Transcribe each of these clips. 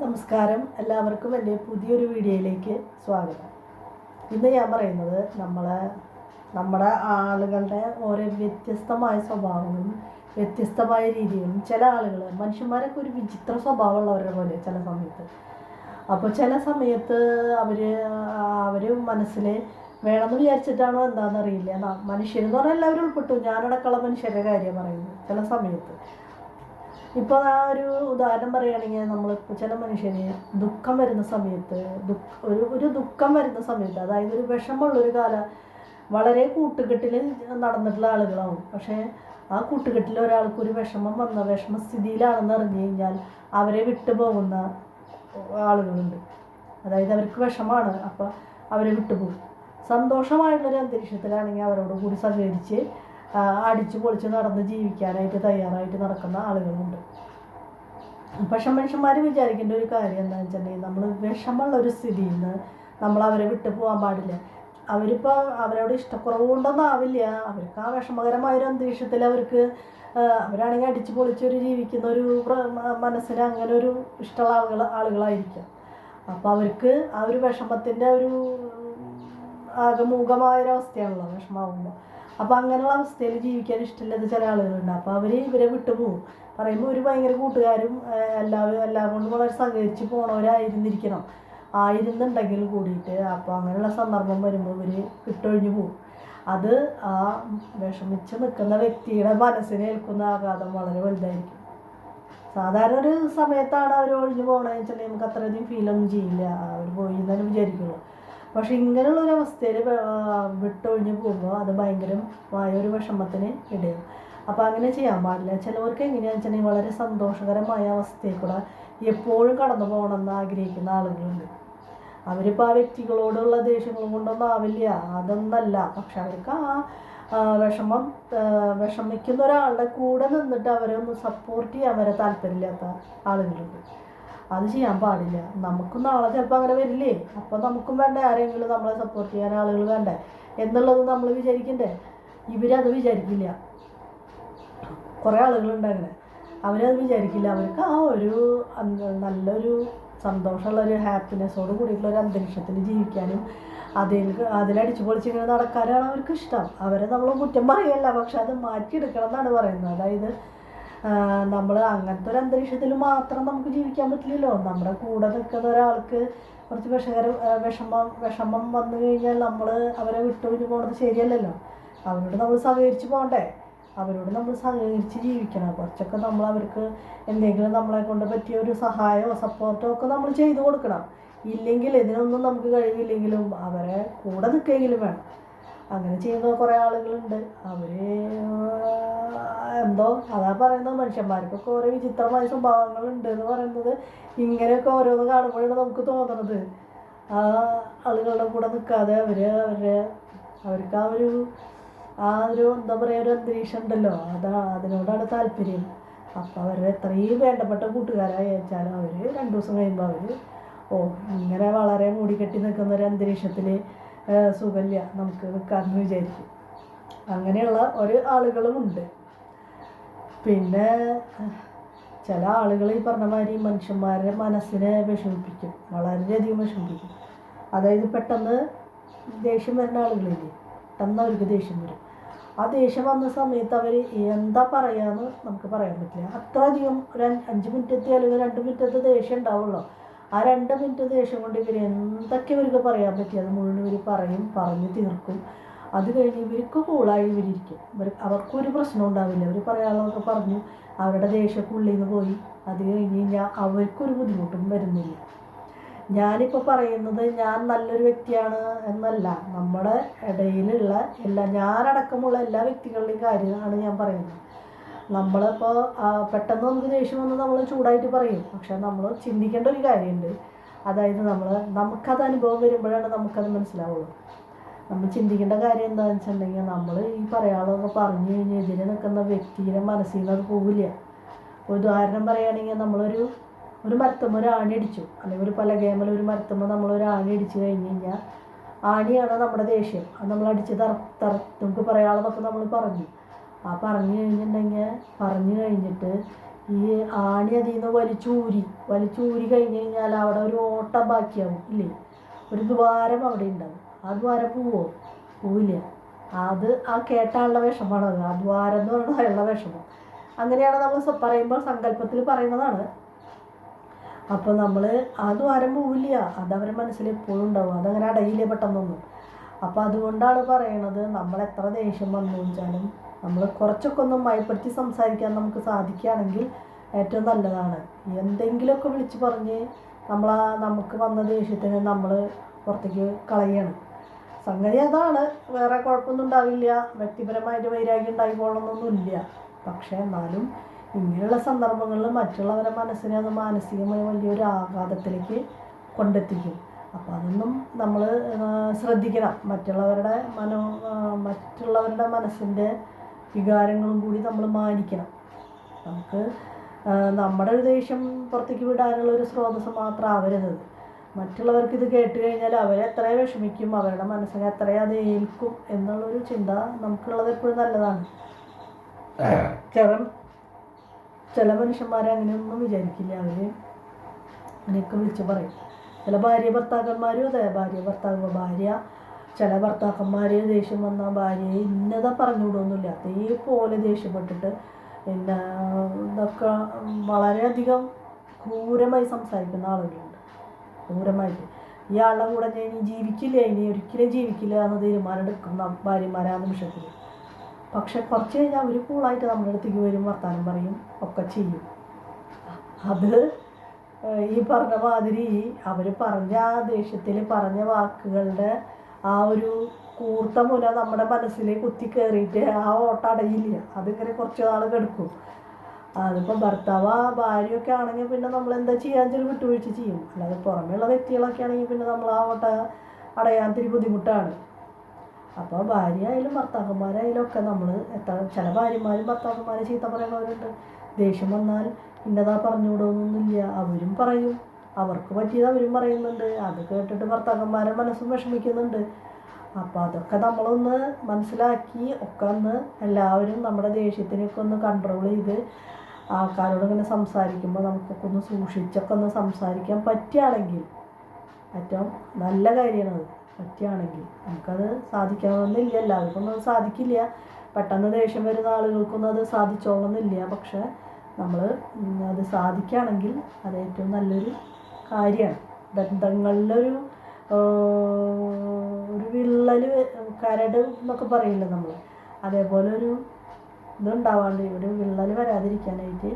നമസ്കാരം. എല്ലാവർക്കും എന്റെ പുതിയൊരു വീഡിയോയിലേക്ക് സ്വാഗതം. ഇന്ന് ഞാൻ പറയുന്നത് നമ്മൾ നമ്മുടെ ആളുകളുടെ ഓരോ വ്യത്യസ്തമായ സ്വഭാവങ്ങളും വ്യത്യസ്തമായ രീതികളും ചില ആളുകൾ മനുഷ്യന്മാരൊക്കെ ഒരു വിചിത്ര സ്വഭാവമുള്ളവരുടെ പോലെ ചില സമയത്ത്. അപ്പോൾ ചില സമയത്ത് അവർ അവർ മനസ്സിൽ വേണമെന്ന് വിചാരിച്ചിട്ടാണോ എന്താണെന്ന് അറിയില്ല. ന- മനുഷ്യരെന്ന് പറഞ്ഞാൽ എല്ലാവരും ഉൾപ്പെട്ടു. ഞാനടക്കമുള്ള മനുഷ്യരുടെ കാര്യം പറയുന്നു ചില സമയത്ത് ഇപ്പോൾ ആ ഒരു ഉദാഹരണം പറയുകയാണെങ്കിൽ നമ്മളിപ്പോൾ ചില മനുഷ്യന് ദുഃഖം വരുന്ന സമയത്ത് ഒരു ഒരു ദുഃഖം വരുന്ന സമയത്ത് അതായത് ഒരു വിഷമമുള്ളൊരു കാല വളരെ കൂട്ടുകെട്ടിൽ നടന്നിട്ടുള്ള ആളുകളാവും. പക്ഷേ ആ കൂട്ടുകെട്ടിൽ ഒരാൾക്ക് ഒരു വിഷമം വന്ന വിഷമസ്ഥിതിയിലാണെന്ന് അറിഞ്ഞു കഴിഞ്ഞാൽ അവരെ വിട്ടുപോകുന്ന ആളുകളുണ്ട്. അതായത് അവർക്ക് വിഷമാണ് അപ്പോൾ അവരെ വിട്ടുപോകും. സന്തോഷമായിട്ടുള്ളൊരു അന്തരീക്ഷത്തിലാണെങ്കിൽ അവരോട് കൂടി സഹകരിച്ച് അടിച്ചു പൊളിച്ച് നടന്ന് ജീവിക്കാനായിട്ട് തയ്യാറായിട്ട് നടക്കുന്ന ആളുകളുണ്ട്. പക്ഷെ മനുഷ്യന്മാർ വിചാരിക്കേണ്ട ഒരു കാര്യം എന്താണെന്ന് വെച്ചിട്ടുണ്ടെങ്കിൽ നമ്മൾ വിഷമമുള്ള ഒരു സ്ഥിതിയിൽ നിന്ന് നമ്മൾ അവരെ വിട്ടു പോകാൻ പാടില്ല. അവരിപ്പോൾ അവരോട് ഇഷ്ടക്കുറവ് കൊണ്ടൊന്നും ആവില്ല അവർക്ക് ആ വിഷമകരമായ ഒരു അന്തരീക്ഷത്തിൽ അവർക്ക് അവരാണെങ്കിൽ അടിച്ചു പൊളിച്ചൊരു ജീവിക്കുന്ന ഒരു മനസ്സിന് അങ്ങനെ ഒരു ഇഷ്ടമുള്ള ആളുകൾ ആളുകളായിരിക്കാം. അപ്പോൾ അവർക്ക് ആ ഒരു വിഷമത്തിന്റെ ഒരു ആകമൂഖമായൊരവസ്ഥയാണല്ലോ വിഷമാവുമ്പോൾ അപ്പോൾ അങ്ങനെയുള്ള അവസ്ഥയിൽ ജീവിക്കാൻ ഇഷ്ടമില്ലാത്ത ചില ആളുകളുണ്ട്. അപ്പോൾ അവർ ഇവരെ വിട്ടുപോകും പറയുമ്പോൾ ഒരു ഭയങ്കര കൂട്ടുകാരും എല്ലാവരും എല്ലാം കൊണ്ടും വളരെ സഹകരിച്ച് പോണവരായിരുന്നിരിക്കണം. ആയിരുന്നുണ്ടെങ്കിൽ കൂടിയിട്ട്. അപ്പോൾ അങ്ങനെയുള്ള സന്ദർഭം വരുമ്പോൾ ഇവർ വിട്ടൊഴിഞ്ഞു പോകും. അത് ആ വിഷമിച്ച് നിൽക്കുന്ന വ്യക്തിയുടെ മനസ്സിനെ ഏൽക്കുന്ന ആഘാതം വളരെ വലുതായിരിക്കും. സാധാരണ ഒരു സമയത്താണ് അവർ ഒഴിഞ്ഞു പോകണമെന്ന് വെച്ചിട്ടുണ്ടെങ്കിൽ നമുക്ക് അത്രയധികം ഫീലൊന്നും ചെയ്യില്ല. അവർ പോയി എന്നാലും വിചാരിക്കുള്ളൂ. പക്ഷെ ഇങ്ങനെയുള്ള ഒരു അവസ്ഥയിൽ വിട്ടൊഴിഞ്ഞു പോകുമ്പോൾ അത് ഭയങ്കരമായ ഒരു വിഷമത്തിന് ഇടയും. അപ്പോൾ അങ്ങനെ ചെയ്യാൻ പാടില്ല. ചിലവർക്ക് എങ്ങനെയാണെന്ന് വെച്ചിട്ടുണ്ടെങ്കിൽ വളരെ സന്തോഷകരമായ അവസ്ഥയിൽ കൂടെ എപ്പോഴും കടന്നു പോകണമെന്ന് ആഗ്രഹിക്കുന്ന ആളുകളുണ്ട്. അവരിപ്പോൾ ആ വ്യക്തികളോടുള്ള ദേഷ്യങ്ങളും കൊണ്ടൊന്നും ആവില്ല. അതൊന്നല്ല. പക്ഷെ അവർക്ക് ആ, വിഷമം വിഷമിക്കുന്ന ഒരാളുടെ കൂടെ നിന്നിട്ട് അവരെ ഒന്ന് സപ്പോർട്ട് ചെയ്യാൻ വരെ താല്പര്യമില്ലാത്ത ആളുകളുണ്ട്. അത് ചെയ്യാൻ പാടില്ല. നമുക്കും നാളെ ചിലപ്പോൾ അങ്ങനെ വരില്ലേ? അപ്പോൾ നമുക്കും വേണ്ട ആരെങ്കിലും നമ്മളെ സപ്പോർട്ട് ചെയ്യാൻ ആളുകൾ വേണ്ടേ? എന്നുള്ളത് നമ്മൾ വിചാരിക്കണ്ടേ? ഇവരത് വിചാരിക്കില്ല. കുറേ ആളുകളുണ്ട് അങ്ങനെ. അവരത് വിചാരിക്കില്ല. അവർക്ക് ആ ഒരു നല്ലൊരു സന്തോഷമുള്ള ഒരു ഹാപ്പിനെസ്സോട് കൂടിയിട്ടുള്ള ഒരു അന്തരീക്ഷത്തിൽ ജീവിക്കാനും അതിൽ അതിലടിച്ചു പൊളിച്ച് ഇങ്ങനെ നടക്കാനാണ് അവർക്ക് ഇഷ്ടം അവരെ നമ്മൾ കുറ്റം പറയല്ല പക്ഷെ അത് മാറ്റിയെടുക്കണം എന്നാണ് പറയുന്നത്. അതായത് നമ്മൾ അങ്ങനത്തെ ഒരു അന്തരീക്ഷത്തിൽ മാത്രം നമുക്ക് ജീവിക്കാൻ പറ്റില്ലല്ലോ. നമ്മുടെ കൂടെ നിൽക്കുന്ന ഒരാൾക്ക് കുറച്ച് വിഷകര വിഷമം വിഷമം വന്നു കഴിഞ്ഞാൽ നമ്മൾ അവരെ വിട്ടൊഴിഞ്ഞു പോകുന്നത് ശരിയല്ലല്ലോ. അവരോട് നമ്മൾ സഹകരിച്ച് പോകണ്ടേ? അവരോട് നമ്മൾ സഹകരിച്ച് ജീവിക്കണം. കുറച്ചൊക്കെ നമ്മൾ അവർക്ക് എന്തെങ്കിലും നമ്മളെ കൊണ്ട് പറ്റിയ ഒരു സഹായമോ സപ്പോർട്ടോ ഒക്കെ നമ്മൾ ചെയ്തു കൊടുക്കണം. ഇല്ലെങ്കിൽ ഇതിനൊന്നും നമുക്ക് കഴിവില്ലെങ്കിലും അവരെ കൂടെ നിൽക്കെങ്കിലും വേണം. അങ്ങനെ ചെയ്യുന്ന കുറേ ആളുകളുണ്ട്. അവർ എന്തോ അതാ പറയുന്നത് മനുഷ്യന്മാർക്കൊക്കെ ഓരോ വിചിത്രമായ സ്വഭാവങ്ങളുണ്ട് എന്ന് പറയുന്നത് ഇങ്ങനെയൊക്കെ ഓരോന്ന് കാണുമ്പോഴാണ് നമുക്ക് തോന്നുന്നത് ആ ആളുകളുടെ കൂടെ നിൽക്കാതെ അവർ അവരുടെ അവർക്ക് ആ ഒരു ആ ഒരു എന്താ പറയുക ഒരു അന്തരീക്ഷം ഉണ്ടല്ലോ. അതാ അതിനോടാണ് താല്പര്യം. അപ്പോൾ അവരുടെ എത്രയും വേണ്ടപ്പെട്ട കൂട്ടുകാരായി വെച്ചാലും അവർ രണ്ട് ദിവസം കഴിയുമ്പോൾ അവർ ഓ ഇങ്ങനെ വളരെ മൂടിക്കെട്ടി നിൽക്കുന്ന ഒരു അന്തരീക്ഷത്തിൽ സുഖമില്ല നമുക്ക് നിൽക്കാമെന്ന് വിചാരിക്കും. അങ്ങനെയുള്ള ഒരു ആളുകളുമുണ്ട് പിന്നെ ചില ആളുകൾ ഈ പറഞ്ഞ മാതിരി മനുഷ്യന്മാരുടെ മനസ്സിനെ വിഷമിപ്പിക്കും. വളരെയധികം വിഷമിപ്പിക്കും. അതായത് പെട്ടെന്ന് ദേഷ്യം വരുന്ന ആളുകളില്ലേ? പെട്ടെന്ന് അവർക്ക് ദേഷ്യം വരും. ആ ദേഷ്യം വന്ന സമയത്ത് അവർ എന്താ പറയാന്ന് നമുക്ക് പറയാൻ പറ്റില്ല. അത്രയധികം ഒരു അഞ്ച് മിനിറ്റത്തെ അല്ലെങ്കിൽ രണ്ട് മിനിറ്റത്തെ ദേഷ്യം ഉണ്ടാവുള്ളൂ. ആ രണ്ട് മിനിറ്റ് ദേഷ്യം കൊണ്ട് ഇവർ എന്തൊക്കെ ഇവർക്ക് പറയാൻ പറ്റി അത് മുഴുവൻ ഇവർ പറയും പറഞ്ഞ് തീർക്കും. അത് കഴിഞ്ഞ് ഇവർക്ക് കൂളായി ഇവരിയ്ക്കും ഇവർ അവർക്കൊരു പ്രശ്നം ഉണ്ടാവില്ല. അവർ പറയാനുള്ളതൊക്കെ പറഞ്ഞു. അവരുടെ ദേഷ്യമൊക്കെ ഉള്ളിൽ നിന്ന് പോയി. അത് കഴിഞ്ഞ് കഴിഞ്ഞാൽ അവർക്കൊരു ബുദ്ധിമുട്ടും വരുന്നില്ല. ഞാനിപ്പോൾ പറയുന്നത് ഞാൻ നല്ലൊരു വ്യക്തിയാണ് എന്നല്ല. നമ്മുടെ ഇടയിലുള്ള എല്ലാ ഞാനടക്കമുള്ള എല്ലാ വ്യക്തികളുടെയും കാര്യമാണ് ഞാൻ പറയുന്നത്. നമ്മളിപ്പോൾ പെട്ടെന്ന് നമുക്ക് ദേഷ്യം വന്ന് നമ്മൾ ചൂടായിട്ട് പറയും. പക്ഷെ നമ്മൾ ചിന്തിക്കേണ്ട ഒരു കാര്യമുണ്ട് അതായത് നമ്മൾ നമുക്കത് അനുഭവം വരുമ്പോഴാണ് നമുക്കത് മനസ്സിലാവുള്ളൂ. നമ്മൾ ചിന്തിക്കേണ്ട കാര്യം എന്താണെന്ന് വെച്ചിട്ടുണ്ടെങ്കിൽ നമ്മൾ ഈ പറയാനുള്ളതൊക്കെ പറഞ്ഞു കഴിഞ്ഞാൽ എതിരെ നിൽക്കുന്ന വ്യക്തിയുടെ മനസ്സിൽ നിന്ന് അത് പോവില്ല. ഉദാഹരണം പറയുകയാണെങ്കിൽ നമ്മളൊരു ഒരു മരത്തമ്മ ഒരു ആണി അടിച്ചു. അല്ലെങ്കിൽ ഒരു പല ഗെയിമിൽ ഒരു മരത്തമ്മ നമ്മളൊരു ആണി അടിച്ചു കഴിഞ്ഞ് കഴിഞ്ഞാൽ ആണിയാണ് നമ്മുടെ ദേഷ്യം. അത് നമ്മൾ അടിച്ച് തറ തറ നമുക്ക് പറയാനുള്ളതൊക്കെ നമ്മൾ പറഞ്ഞു. ആ പറഞ്ഞു കഴിഞ്ഞിട്ടുണ്ടെങ്കിൽ പറഞ്ഞു കഴിഞ്ഞിട്ട് ഈ ആണി അതിൽ നിന്ന് വലിച്ചൂരി വലിച്ചൂരി കഴിഞ്ഞ് കഴിഞ്ഞാൽ അവിടെ ഒരു ഓട്ടം ബാക്കിയാവും ഇല്ലേ? ഒരു ദ്വാരം അവിടെ ഉണ്ടാവും. ആ ദ്വാരം പോവോ? പോവില്ല. അത് ആ കേട്ടാനുള്ള വിഷമാണ് അത്. ആ ദ്വാരം എന്ന് പറയുന്നത് അയാളുടെ വിഷമം. അങ്ങനെയാണ് നമ്മൾ പറയുമ്പോൾ സങ്കല്പത്തിൽ പറയുന്നതാണ്. അപ്പോൾ നമ്മൾ ആ ദ്വാരം പോവില്ല. അതവരുടെ മനസ്സിൽ എപ്പോഴും ഉണ്ടാവും. അതങ്ങനെ അടയില്ലേ പെട്ടെന്നൊന്നും. അപ്പോൾ അതുകൊണ്ടാണ് പറയണത് നമ്മൾ എത്ര ദേഷ്യം വന്നു വെച്ചാലും നമ്മൾ കുറച്ചൊക്കെ ഒന്ന് മയപ്പെടുത്തി സംസാരിക്കാൻ നമുക്ക് സാധിക്കുകയാണെങ്കിൽ ഏറ്റവും നല്ലതാണ്. എന്തെങ്കിലുമൊക്കെ വിളിച്ച് പറഞ്ഞ് നമ്മൾ നമുക്ക് വന്ന ദേഷ്യത്തിന് നമ്മൾ പുറത്തേക്ക് കളയണം. സംഗതി അതാണ്. വേറെ കുഴപ്പമൊന്നും ഉണ്ടാവില്ല. വ്യക്തിപരമായിട്ട് വൈരാഗ്യം ഉണ്ടായിക്കോളണമെന്നൊന്നുമില്ല പക്ഷേ എന്നാലും ഇങ്ങനെയുള്ള സന്ദർഭങ്ങളിൽ മറ്റുള്ളവരെ മനസ്സിനെ അത് മാനസികമായി വലിയൊരു ആഘാതത്തിലേക്ക് കൊണ്ടെത്തിക്കും. അപ്പോൾ അതൊന്നും നമ്മൾ ശ്രദ്ധിക്കണം. മറ്റുള്ളവരുടെ മനോ മറ്റുള്ളവരുടെ മനസ്സിന്റെ വികാരങ്ങളും കൂടി നമ്മൾ മാനിക്കണം. നമുക്ക് നമ്മുടെ ഒരു ദേഷ്യം പുറത്തേക്ക് വിടാനുള്ള ഒരു സ്രോതസ് മാത്രം ആവരുത് മറ്റുള്ളവർക്ക് ഇത് കേട്ട് കഴിഞ്ഞാൽ അവരെ എത്ര വിഷമിക്കും അവരുടെ മനസ്സിനെ എത്ര അത് ഏൽക്കും എന്നുള്ളൊരു ചിന്ത നമുക്കുള്ളത് എപ്പോഴും നല്ലതാണ്. ചില ചില മനുഷ്യന്മാരെ അങ്ങനെയൊന്നും വിചാരിക്കില്ല. അവർ അങ്ങനെയൊക്കെ വിളിച്ച് പറയും. ചില ഭാര്യ ഭർത്താക്കന്മാരും അതെ ഭാര്യ ഭർത്താവ് ഭാര്യ ചില ഭർത്താക്കന്മാർ ദേഷ്യം വന്നാൽ ഭാര്യയെ ഇന്നതാ പറഞ്ഞു വിടുമൊന്നുമില്ല അതേപോലെ ദേഷ്യപ്പെട്ടിട്ട് പിന്നെ ഇതൊക്കെ വളരെയധികം ക്രൂരമായി സംസാരിക്കുന്ന ആളുകളുണ്ട്. ക്രൂരമായിട്ട്. ഇയാളുടെ കൂടെ ഞാൻ ഇനി ജീവിക്കില്ല ഇനി ഒരിക്കലും ജീവിക്കില്ല എന്ന് തീരുമാനം എടുക്കുന്ന ഭാര്യമാരാ നിമിഷത്തിൽ പക്ഷെ കുറച്ച് കഴിഞ്ഞാൽ അവർ കൂളായിട്ട് നമ്മുടെ അടുത്തേക്ക് വരും വർത്താനം പറയും ഒക്കെ ചെയ്യും. അത് ഈ പറഞ്ഞ മാതിരി അവർ പറഞ്ഞ ആ ദേഷ്യത്തിൽ പറഞ്ഞ വാക്കുകളുടെ ആ ഒരു കൂർത്ത മുന നമ്മുടെ മനസ്സിലേക്ക് കുത്തി കയറിയിട്ട് ആ ഓട്ടം അടയില്ല. അതിങ്ങനെ കുറച്ച് നാൾ കിടക്കും. അതിപ്പോൾ ഭർത്താവ് ഭാര്യയൊക്കെ ആണെങ്കിൽ പിന്നെ നമ്മൾ എന്താ ചെയ്യാൻ വെച്ചാൽ വിട്ടുവീഴ്ച ചെയ്യും. അല്ലാതെ പുറമെയുള്ള വ്യക്തികളൊക്കെ ആണെങ്കിൽ പിന്നെ നമ്മൾ ആ ഓട്ട അടയാൻ ഇത്തിരി ബുദ്ധിമുട്ടാണ്. അപ്പോൾ ഭാര്യ ആയാലും ഭർത്താക്കന്മാരായാലും ഒക്കെ നമ്മൾ എത്ര ചില ഭാര്യമാരും ഭർത്താക്കന്മാരെ ചീത്ത പറയുന്നവരുണ്ട്. ദേഷ്യം വന്നാൽ ഇന്നതാ പറഞ്ഞുകൂടൊന്നുമില്ല അവരും പറയും. അവർക്ക് പറ്റിയത് അവരും പറയുന്നുണ്ട്. അത് കേട്ടിട്ട് ഭർത്താക്കന്മാരെ മനസ്സും വിഷമിക്കുന്നുണ്ട്. അപ്പോൾ അതൊക്കെ നമ്മളൊന്ന് മനസ്സിലാക്കി ഒക്കെ ഒന്ന് എല്ലാവരും നമ്മുടെ ദേഷ്യത്തിനൊക്കെ ഒന്ന് കൺട്രോൾ ചെയ്ത് ആൾക്കാരോട് ഇങ്ങനെ സംസാരിക്കുമ്പോൾ നമുക്കൊക്കെ ഒന്ന് സൂക്ഷിച്ചൊക്കെ ഒന്ന് സംസാരിക്കാൻ പറ്റുകയാണെങ്കിൽ ഏറ്റവും നല്ല കാര്യമാണത് പറ്റുകയാണെങ്കിൽ നമുക്കത് സാധിക്കാമെന്നില്ല എല്ലാവർക്കും ഒന്നും അത് സാധിക്കില്ല. പെട്ടെന്ന് ദേഷ്യം വരുന്ന ആളുകൾക്കൊന്നും അത് സാധിച്ചോളണമെന്നില്ല. പക്ഷേ നമ്മൾ അത് സാധിക്കുകയാണെങ്കിൽ അത് ഏറ്റവും നല്ലൊരു കാര്യമാണ്. ബന്ധങ്ങളിലൊരു ആ, ഒരു വിള്ളൽ കരട് എന്നൊക്കെ പറയില്ല നമ്മൾ അതേപോലെ ഒരു ഇതുണ്ടാവാണ്ട് ഒരു വിള്ളൽ വരാതിരിക്കാനായിട്ട്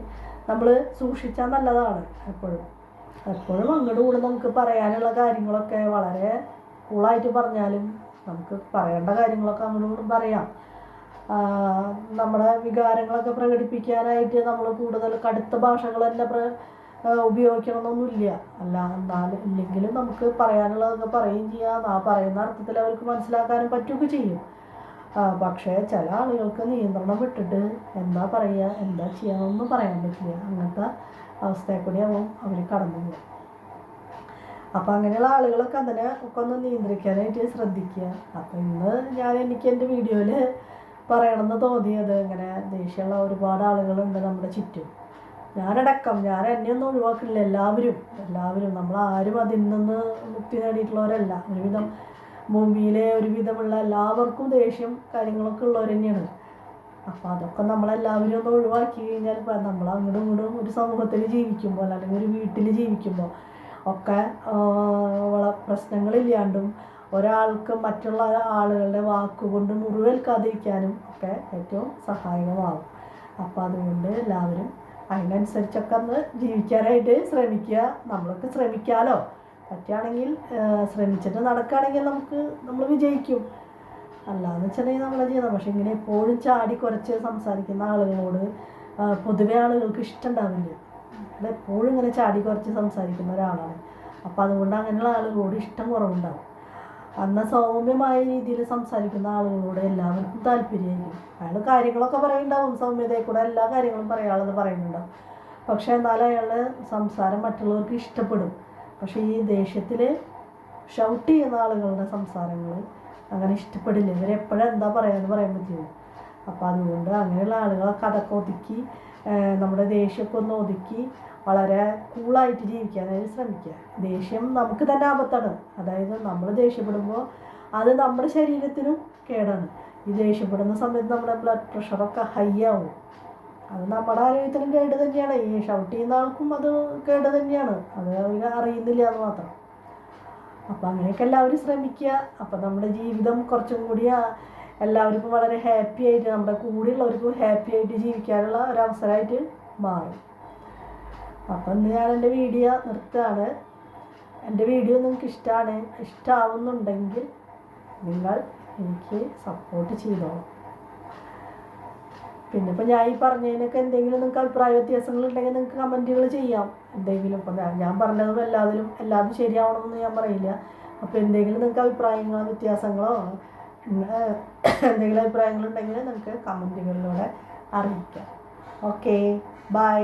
നമ്മൾ സൂക്ഷിച്ചാൽ നല്ലതാണ് എപ്പോഴും. എപ്പോഴും അങ്ങോട്ട് കൂടെ നമുക്ക് പറയാനുള്ള കാര്യങ്ങളൊക്കെ വളരെ കൂളായിട്ട് പറഞ്ഞാലും നമുക്ക് പറയേണ്ട കാര്യങ്ങളൊക്കെ അങ്ങോട്ടും ഇങ്ങോട്ടും പറയാം. നമ്മുടെ വികാരങ്ങളൊക്കെ പ്രകടിപ്പിക്കാനായിട്ട് നമ്മൾ കൂടുതൽ കടുത്ത ഭാഷകൾ തന്നെ പ്ര ഉപയോഗിക്കണമെന്നൊന്നുമില്ല അല്ല എന്നാലും ഇല്ലെങ്കിലും നമുക്ക് പറയാനുള്ളതൊക്കെ പറയുകയും ചെയ്യാം. ആ പറയുന്ന അർത്ഥത്തിൽ അവർക്ക് മനസ്സിലാക്കാനും പറ്റുകയൊക്കെ ചെയ്യും. പക്ഷേ ചില ആളുകൾക്ക് നിയന്ത്രണം വിട്ടിട്ട് എന്താ പറയുക എന്താ ചെയ്യാമെന്നൊന്നും പറയാൻ പറ്റില്ല. അങ്ങനത്തെ അവസ്ഥയിൽ കൂടിയാവും അവർ കടന്നു പോകും അപ്പം അങ്ങനെയുള്ള ആളുകളൊക്കെ അതിനെ ഒക്കെ ഒന്ന് നിയന്ത്രിക്കാനായിട്ട് ശ്രദ്ധിക്കുക. അപ്പം ഇന്ന് ഞാൻ എനിക്ക് എന്റെ വീഡിയോയിൽ പറയണമെന്ന് തോന്നിയത് ഇങ്ങനെ ദേഷ്യമുള്ള ഒരുപാട് ആളുകളുണ്ട് നമ്മുടെ ചുറ്റും. ഞാനടക്കം ഞാൻ എന്നെ ഒന്നും ഒഴിവാക്കില്ല എല്ലാവരും. എല്ലാവരും നമ്മൾ ആരും അതിൽ നിന്ന് മുക്തി നേടിയിട്ടുള്ളവരല്ല. ഒരുവിധം ഭൂമിയിലെ ഒരുവിധമുള്ള എല്ലാവർക്കും ദേഷ്യം കാര്യങ്ങളൊക്കെ ഉള്ളവർ തന്നെയാണ്. അപ്പോൾ അതൊക്കെ നമ്മളെല്ലാവരും ഒന്ന് ഒഴിവാക്കി കഴിഞ്ഞാൽ നമ്മൾ അങ്ങോട്ടും ഇങ്ങോട്ടും ഒരു സമൂഹത്തിൽ ജീവിക്കുമ്പോൾ അല്ലെങ്കിൽ ഒരു വീട്ടിൽ ജീവിക്കുമ്പോൾ ഒക്കെ പ്രശ്നങ്ങളില്ലാണ്ടും ഒരാൾക്ക് മറ്റുള്ള ആളുകളുടെ വാക്കുകൊണ്ട് മുറിവേൽക്കാതിരിക്കാനും ഒക്കെ ഏറ്റവും സഹായകമാകും അപ്പോൾ അതുകൊണ്ട് എല്ലാവരും അതിനനുസരിച്ചൊക്കെ ഒന്ന് ജീവിക്കാനായിട്ട് ശ്രമിക്കുക. നമ്മളൊക്കെ ശ്രമിക്കാമല്ലോ പറ്റുകയാണെങ്കിൽ ശ്രമിച്ചിട്ട് നടക്കുകയാണെങ്കിൽ നമുക്ക് നമ്മൾ വിജയിക്കും. അല്ലാന്ന് വെച്ചിട്ടുണ്ടെങ്കിൽ നമ്മളെ ചെയ്യണം പക്ഷെ ഇങ്ങനെ എപ്പോഴും ചാടി കുറച്ച് സംസാരിക്കുന്ന ആളുകളോട് പൊതുവെ ആളുകൾക്ക് ഇഷ്ടമുണ്ടാവില്ല എപ്പോഴും ഇങ്ങനെ ചാടി കുറച്ച് സംസാരിക്കുന്ന ഒരാളാണ്. അപ്പോൾ അതുകൊണ്ട് അങ്ങനെയുള്ള ആളുകളോട് ഇഷ്ടം കുറവുണ്ടാവും. അന്ന് സൗമ്യമായ രീതിയിൽ സംസാരിക്കുന്ന ആളുകളോട് എല്ലാവർക്കും താല്പര്യമായിരിക്കും അയാൾ കാര്യങ്ങളൊക്കെ പറയുന്നുണ്ടാവും. സൗമ്യതയെ കൂടെ എല്ലാ കാര്യങ്ങളും പറയാനുള്ളത് പറയുന്നുണ്ടാവും പക്ഷെ എന്നാൽ അയാളുടെ സംസാരം മറ്റുള്ളവർക്ക് ഇഷ്ടപ്പെടും. പക്ഷേ ഈ ദേഷ്യത്തിൽ ഷൗട്ട് ചെയ്യുന്ന ആളുകളുടെ സംസാരങ്ങൾ അങ്ങനെ ഇഷ്ടപ്പെടില്ല. ഇവരെപ്പോഴും എന്താ പറയാന്ന് പറയാൻ പറ്റില്ല. അപ്പോൾ അതുകൊണ്ട് അങ്ങനെയുള്ള ആളുകളൊക്കെ അതൊക്കെ ഒതുക്കി നമ്മുടെ ദേഷ്യമൊക്കെ ഒന്ന് ഒതുക്കി വളരെ കൂളായിട്ട് ജീവിക്കാനായിട്ട് ശ്രമിക്കുക. ദേഷ്യം നമുക്ക് തന്നെ ആപത്താണ്. അതായത് നമ്മൾ ദേഷ്യപ്പെടുമ്പോൾ അത് നമ്മുടെ ശരീരത്തിനും കേടാണ്. ഈ ദേഷ്യപ്പെടുന്ന സമയത്ത് നമ്മുടെ ബ്ലഡ് പ്രഷറൊക്കെ ഹൈ ആവും. അത് നമ്മുടെ ആരോഗ്യത്തിനും കേട് തന്നെയാണ്. ഈ ഷൗട്ട് ചെയ്യുന്ന ആൾക്കും അത് കേട് തന്നെയാണ്. അത് അവർ അറിയുന്നില്ല എന്ന് മാത്രം. അപ്പോൾ അങ്ങനെയൊക്കെ എല്ലാവരും ശ്രമിക്കുക. അപ്പോൾ നമ്മുടെ ജീവിതം കുറച്ചും കൂടി എല്ലാവർക്കും വളരെ ഹാപ്പി ആയിട്ട് നമ്മുടെ കൂടെയുള്ളവർക്കും ഹാപ്പി ആയിട്ട് ജീവിക്കാനുള്ള ഒരു അവസരമായിട്ട് മാറും. അപ്പം ഇന്ന് ഞാൻ എന്റെ വീഡിയോ നിർത്തുകയാണ്. എന്റെ വീഡിയോ നിങ്ങൾക്ക് ഇഷ്ടമാണ് ഇഷ്ടമാവുന്നുണ്ടെങ്കിൽ നിങ്ങൾ എനിക്ക് സപ്പോർട്ട് ചെയ്തോളൂ. പിന്നെ ഇപ്പം ഞാൻ ഈ പറഞ്ഞതിനൊക്കെ എന്തെങ്കിലും നിങ്ങൾക്ക് അഭിപ്രായ വ്യത്യാസങ്ങൾ ഉണ്ടെങ്കിൽ നിങ്ങൾക്ക് കമന്റുകൾ ചെയ്യാം. എന്തെങ്കിലും ഇപ്പം ഞാൻ- പറഞ്ഞതും എല്ലാവരും എല്ലാതും ശരിയാവണമെന്ന് ഞാൻ പറയില്ല. അപ്പോൾ എന്തെങ്കിലും നിങ്ങൾക്ക് അഭിപ്രായങ്ങളോ വ്യത്യാസങ്ങളോ എന്തെങ്കിലും അഭിപ്രായങ്ങളുണ്ടെങ്കിൽ നമുക്ക് കമന്റുകളിലൂടെ അറിയിക്കാം. Okay bye.